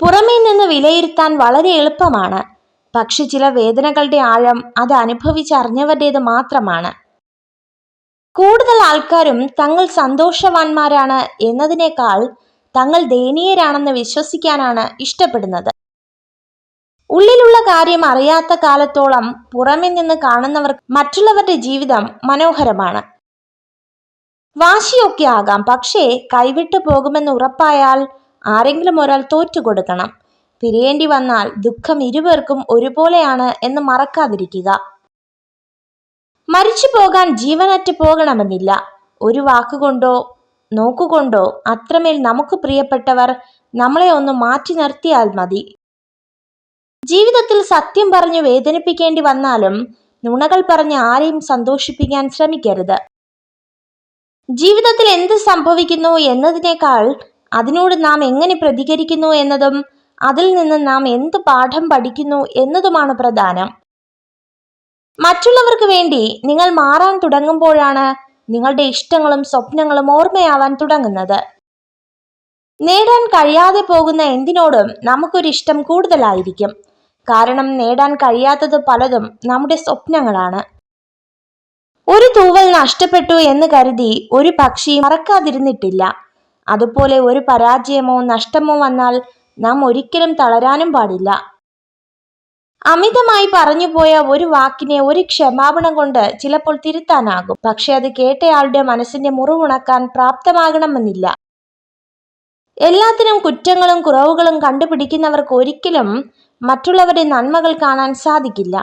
പുറമേ നിന്ന് വിലയിരുത്താൻ വളരെ എളുപ്പമാണ്. പക്ഷെ ചില വേദനകളുടെ ആഴം അത് അനുഭവിച്ചറിഞ്ഞവരുടേത് മാത്രമാണ്. കൂടുതൽ ആൾക്കാരും തങ്ങൾ സന്തോഷവാന്മാരാണ് എന്നതിനേക്കാൾ തങ്ങൾ ദയനീയരാണെന്ന് വിശ്വസിക്കാനാണ് ഇഷ്ടപ്പെടുന്നത്. ഉള്ളിലുള്ള കാര്യം അറിയാത്ത കാലത്തോളം പുറമെ നിന്ന് കാണുന്നവർ മറ്റുള്ളവരുടെ ജീവിതം മനോഹരമാണ്. വാശിയൊക്കെ ആകാം പക്ഷേ കൈവിട്ടു പോകുമെന്ന് ഉറപ്പായാൽ ആരെങ്കിലും ഒരാൾ തോറ്റുകൊടുക്കണം പിരിയേണ്ടി വന്നാൽ ദുഃഖം ഇരുവർക്കും ഒരുപോലെയാണ് എന്ന് മറക്കാതിരിക്കുക. മരിച്ചു പോകാൻ ജീവനറ്റ് പോകണമെന്നില്ല. ഒരു വാക്കുകൊണ്ടോ നോക്കുകൊണ്ടോ അത്രമേൽ നമുക്ക് പ്രിയപ്പെട്ടവർ നമ്മളെ ഒന്ന് മാറ്റി നിർത്തിയാൽ മതി. ജീവിതത്തിൽ സത്യം പറഞ്ഞു വേദനിപ്പിക്കേണ്ടി വന്നാലും നുണകൾ പറഞ്ഞ് ആരെയും സന്തോഷിപ്പിക്കാൻ ശ്രമിക്കരുത്. ജീവിതത്തിൽ എന്ത് സംഭവിക്കുന്നു എന്നതിനേക്കാൾ അതിനോട് നാം എങ്ങനെ പ്രതികരിക്കുന്നു എന്നതും അതിൽ നിന്ന് നാം എന്ത് പാഠം പഠിക്കുന്നു എന്നതുമാണ് പ്രധാനം. മറ്റുള്ളവർക്ക് വേണ്ടി നിങ്ങൾ മാറാൻ തുടങ്ങുമ്പോഴാണ് നിങ്ങളുടെ ഇഷ്ടങ്ങളും സ്വപ്നങ്ങളും ഓർമ്മയാവാൻ തുടങ്ങുന്നത്. നേടാൻ കഴിയാതെ പോകുന്ന എന്തിനോടും നമുക്കൊരു ഇഷ്ടം കൂടുതലായിരിക്കും. കാരണം നേടാൻ കഴിയാത്തത് പലതും നമ്മുടെ സ്വപ്നങ്ങളാണ്. ഒരു തൂവൽ നഷ്ടപ്പെട്ടു എന്ന് കരുതി ഒരു പക്ഷി മറക്കാതിരുന്നിട്ടില്ല. അതുപോലെ ഒരു പരാജയമോ നഷ്ടമോ വന്നാൽ നാം ഒരിക്കലും തളരാനും പാടില്ല. അമിതമായി പറഞ്ഞുപോയ ഒരു വാക്കിനെ ഒരു ക്ഷമാപണം കൊണ്ട് ചിലപ്പോൾ തിരുത്താനാകും. പക്ഷെ അത് കേട്ടയാളുടെ മനസ്സിന്റെ മുറിവുണക്കാൻ പ്രാപ്തമാകണമെന്നില്ല. എല്ലാത്തിനും കുറ്റങ്ങളും കുറവുകളും കണ്ടുപിടിക്കുന്നവർക്ക് ഒരിക്കലും മറ്റുള്ളവരുടെ നന്മകൾ കാണാൻ സാധിക്കില്ല.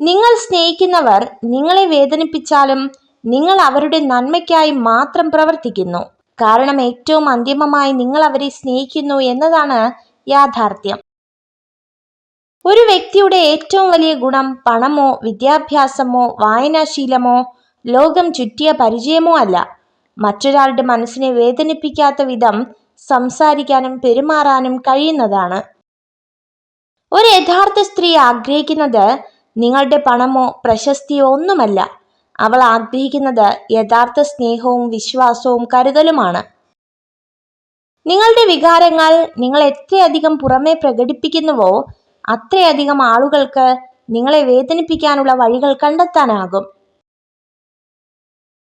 നിങ്ങൾ സ്നേഹിക്കുന്നവർ നിങ്ങളെ വേദനിപ്പിച്ചാലും നിങ്ങൾ അവരുടെ നന്മയ്ക്കായി മാത്രം പ്രവർത്തിക്കുന്നു. കാരണം ഏറ്റവും അന്തിമമായി നിങ്ങൾ അവരെ സ്നേഹിക്കുന്നു എന്നതാണ് യാഥാർത്ഥ്യം. ഒരു വ്യക്തിയുടെ ഏറ്റവും വലിയ ഗുണം പണമോ വിദ്യാഭ്യാസമോ വായനാശീലമോ ലോകം ചുറ്റിയ പരിചയമോ അല്ല. മറ്റൊരാളുടെ മനസ്സിനെ വേദനിപ്പിക്കാത്ത വിധം സംസാരിക്കാനും പെരുമാറാനും കഴിയുന്നതാണ്. ഒരു യഥാർത്ഥ സ്ത്രീ ആഗ്രഹിക്കുന്നത് നിങ്ങളുടെ പണമോ പ്രശസ്തിയോ ഒന്നുമല്ല. അവൾ ആഗ്രഹിക്കുന്നത് യഥാർത്ഥ സ്നേഹവും വിശ്വാസവും കരുതലുമാണ്. നിങ്ങളുടെ വികാരങ്ങൾ നിങ്ങൾ എത്രയധികം പുറമെ പ്രകടിപ്പിക്കുന്നുവോ അത്രയധികം ആളുകൾക്ക് നിങ്ങളെ വേദനിപ്പിക്കാനുള്ള വഴികൾ കണ്ടെത്താനാകും.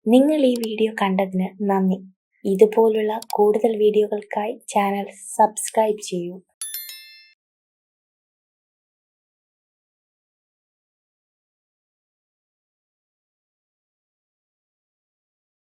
നിങ്ങൾ ഈ വീഡിയോ കണ്ടതിന് നന്ദി. ഇതുപോലുള്ള കൂടുതൽ വീഡിയോകൾക്കായി ചാനൽ സബ്സ്ക്രൈബ് ചെയ്യൂ.